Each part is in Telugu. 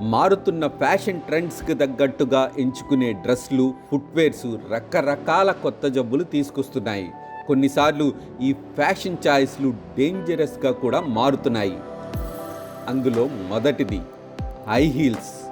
మారుతున్న ఫ్యాషన్ ట్రెండ్స్కి తగ్గట్టుగా ఎంచుకునే డ్రెస్లు ఫుట్వేర్స్ రకరకాల కొత్త జబ్బులు తీసుకొస్తున్నాయి. కొన్నిసార్లు ఈ ఫ్యాషన్ చాయిస్లు డేంజరస్గా కూడా మారుతున్నాయి. అందులో మొదటిది హై హీల్స్.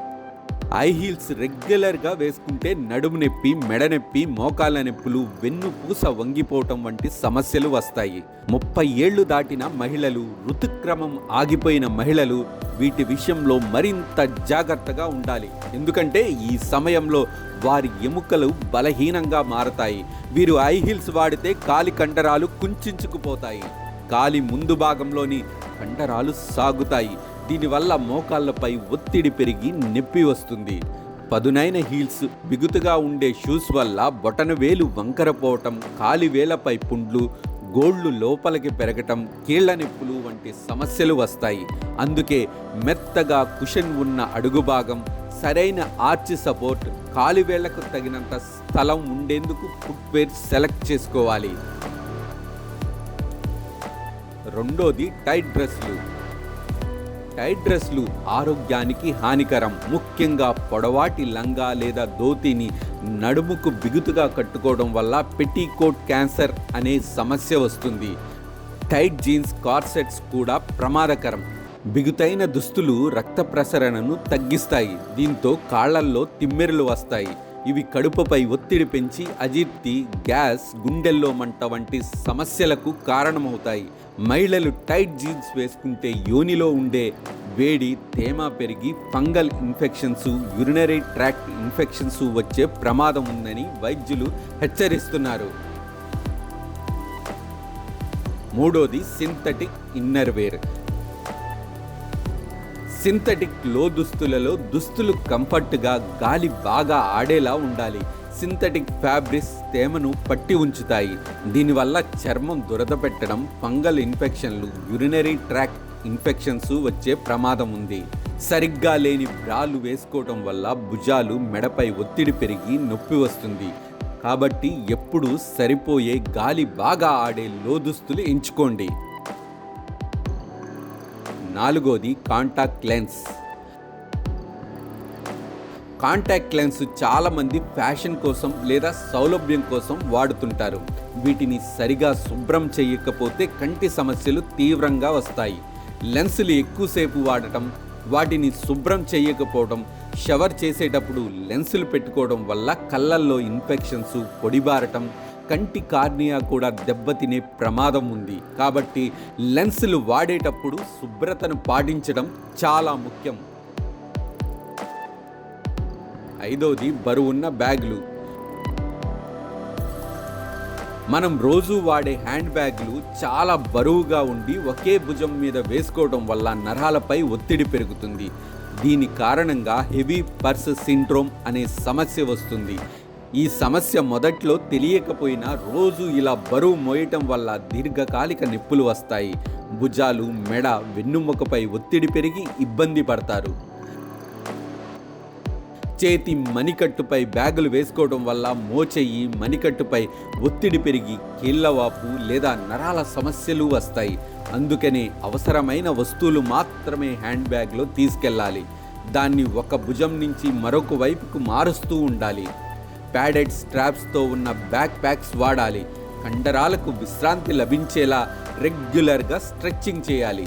హై హీల్స్ రెగ్యులర్గా వేసుకుంటే నడుము నొప్పి మెడ నొప్పి మోకాళ్ళ నొప్పులు వెన్ను పూస వంగిపోవటం వంటి సమస్యలు వస్తాయి. ముప్పై ఏళ్ళు దాటిన మహిళలు ఋతుక్రమం ఆగిపోయిన మహిళలు వీటి విషయంలో మరింత జాగ్రత్తగా ఉండాలి. ఎందుకంటే ఈ సమయంలో వారి ఎముకలు బలహీనంగా మారతాయి. వీరు హై హీల్స్ వాడితే కాలి కండరాలు కుంచుకుపోతాయి. కాలి ముందు భాగంలోని కండరాలు సాగుతాయి. దీనివల్ల మోకాళ్ళపై ఒత్తిడి పెరిగి నొప్పి వస్తుంది. పదునైన హీల్స్ బిగుతుగా ఉండే షూస్ వల్ల బొటన వేలు వంకరపోవటం కాలి వేలపై పుండ్లు గోళ్ళు లోపలికి పెరగటం కీళ్ళ నొప్పులు వంటి సమస్యలు వస్తాయి. అందుకే మెత్తగా కుషన్ ఉన్న అడుగు భాగం సరైన ఆర్చ్ సపోర్ట్ కాలివేళ్ళకు తగినంత స్థలం ఉండేందుకు ఫుట్వేర్ సెలెక్ట్ చేసుకోవాలి. రెండోది టైట్ డ్రెస్లు టైట్ డ్రెస్లు ఆరోగ్యానికి హానికరం. ముఖ్యంగా పొడవాటి లంగా లేదా ధోతిని నడుముకు బిగుతుగా కట్టుకోవడం వల్ల పెటీకోట్ క్యాన్సర్ అనే సమస్య వస్తుంది. టైట్ జీన్స్ కార్సెట్స్ కూడా ప్రమాదకరం. బిగుతైన దుస్తులు రక్త ప్రసరణను తగ్గిస్తాయి. దీంతో కాళ్ళల్లో తిమ్మెరలు వస్తాయి. ఇవి కడుపుపై ఒత్తిడి పెంచి అజీర్తి గ్యాస్ గుండెల్లో మంట వంటి సమస్యలకు కారణమవుతాయి. మహిళలు టైట్ జీన్స్ వేసుకుంటే యోనిలో ఉండే వేడి తేమ పెరిగి fungal infections urinary tract infections వచ్చే ప్రమాదం ఉందని వైద్యులు హెచ్చరిస్తున్నారు. మూడోది సింథటిక్ ఇన్నర్ వేర్. సింథటిక్లో దుస్తులలో దుస్తులు కంఫర్ట్గా గాలి బాగా ఆడేలా ఉండాలి. సింథటిక్ ఫ్యాబ్రిక్స్ తేమను పట్టి ఉంచుతాయి. దీనివల్ల చర్మం దురద పెట్టడం ఫంగల్ ఇన్ఫెక్షన్లు యురినరీ ట్రాక్ ఇన్ఫెక్షన్స్ వచ్చే ప్రమాదం ఉంది. సరిగ్గా లేని బ్రాలు వేసుకోవడం వల్ల భుజాలు మెడపై ఒత్తిడి పెరిగి నొప్పి వస్తుంది. కాబట్టి ఎప్పుడూ సరిపోయే గాలి బాగా ఆడే లోదుస్తులు ఎంచుకోండి. నాలుగోది కాంటాక్ట్ లెన్స్. కాంటాక్ట్ లెన్స్ చాలామంది ఫ్యాషన్ కోసం లేదా సౌలభ్యం కోసం వాడుతుంటారు. వీటిని సరిగా శుభ్రం చేయకపోతే కంటి సమస్యలు తీవ్రంగా వస్తాయి. లెన్సులు ఎక్కువసేపు వాడటం వాటిని శుభ్రం చేయకపోవడం షవర్ చేసేటప్పుడు లెన్సులు పెట్టుకోవడం వల్ల కళ్ళల్లో ఇన్ఫెక్షన్స్ పొడిబారటం కంటి కార్నియా కూడా దెబ్బతినే ప్రమాదం ఉంది. కాబట్టి లెన్సులు వాడేటప్పుడు శుభ్రతను పాటించడం చాలా ముఖ్యం. ఐదవది బరువున్న బ్యాగులు. మనం రోజు వాడే హ్యాండ్ బ్యాగులు చాలా బరువుగా ఉండి ఒకే భుజం మీద వేసుకోవడం వల్ల నరాలపై ఒత్తిడి పెరుగుతుంది. దీని కారణంగా హెవీ పర్స్ సిండ్రోమ్ అనే సమస్య వస్తుంది. ఈ సమస్య మొదట్లో తెలియకపోయినా రోజు ఇలా బరువు మోయటం వల్ల దీర్ఘకాలిక నొప్పులు వస్తాయి. భుజాలు మెడ వెన్నుముకపై ఒత్తిడి పెరిగి ఇబ్బంది పడతారు. చేతి మణికట్టుపై బ్యాగులు వేసుకోవడం వల్ల మోచెయ్యి మణికట్టుపై ఒత్తిడి పెరిగి కీళ్ళవాపు లేదా నరాల సమస్యలు వస్తాయి. అందుకనే అవసరమైన వస్తువులు మాత్రమే హ్యాండ్ బ్యాగ్లో తీసుకెళ్ళాలి. దాన్ని ఒక భుజం నుంచి మరొక వైపుకు మారుస్తూ ఉండాలి. ప్యాడెడ్ స్ట్రాప్స్తో ఉన్న బ్యాక్ ప్యాక్స్ వాడాలి. కండరాలకు విశ్రాంతి లభించేలా రెగ్యులర్గా స్ట్రెచ్చింగ్ చేయాలి.